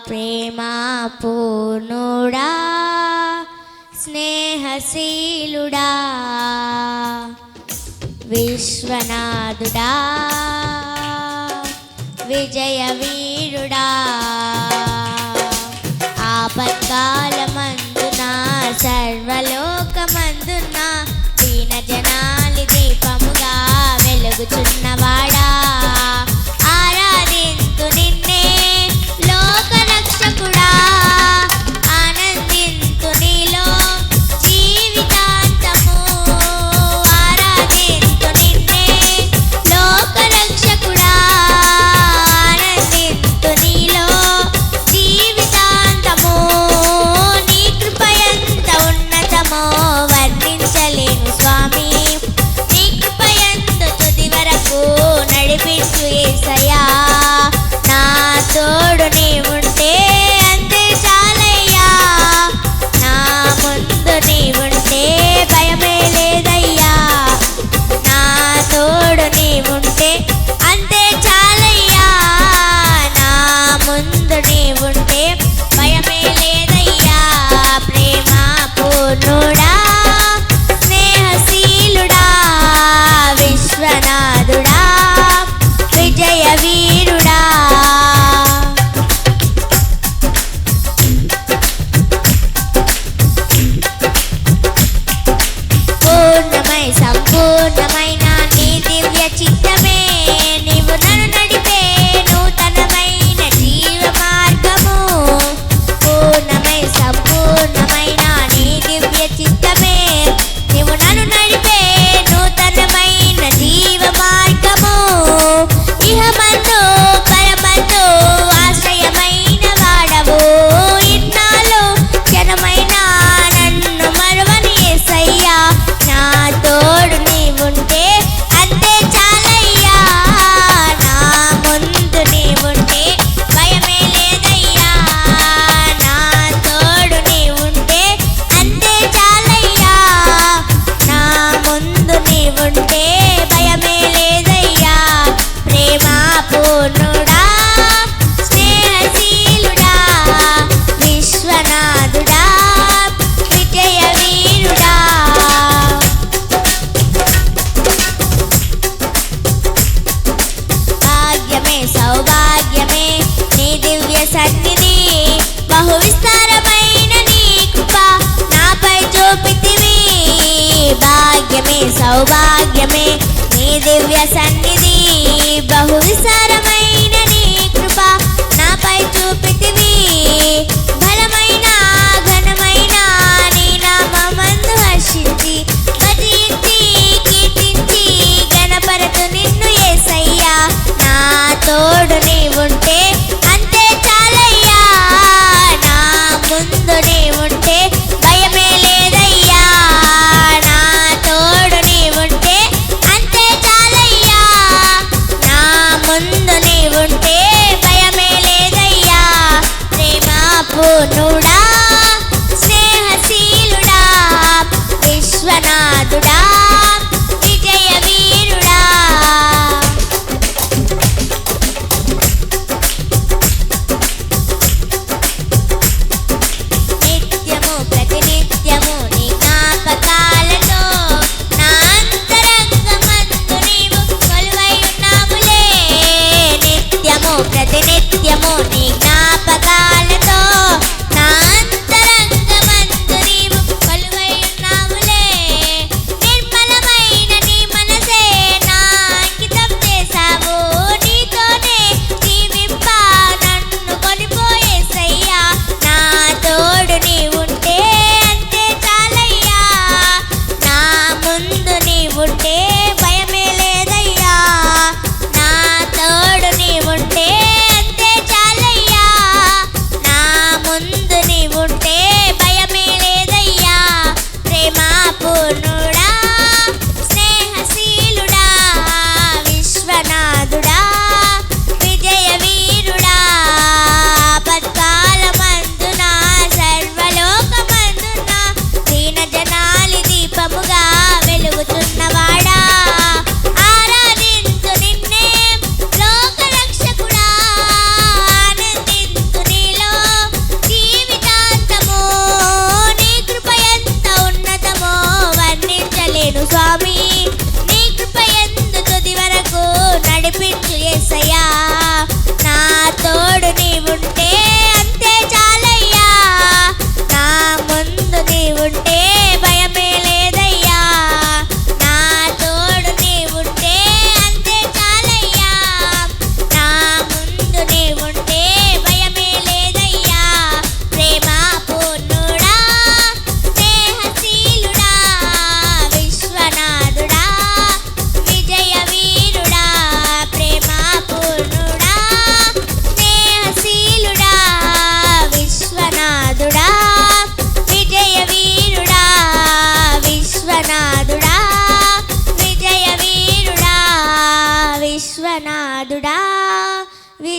ప్రేమా పూనుడా స్నేహశీలుడా విశ్వనాథుడా విజయ వీరుడా ఆపత్కాలమందున సర్వలోకమందున దీన జనాలి దీపముగా వెలుగుచున్న సౌభాగ్యమే నీ దివ్య సన్నిధి బహు విశారమైన నీ కృప నాపై చూపితివి బలమైన ఘనమైన నీ నామందు హర్షించి భజించి కీర్తించి గణపరతు నిన్ను ఏసయ్యా. నా తోడు నీవుంటే అంతే చాలయ్యా. నా ముందు నీవు no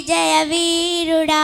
నాదుడా విజయ వీరుడా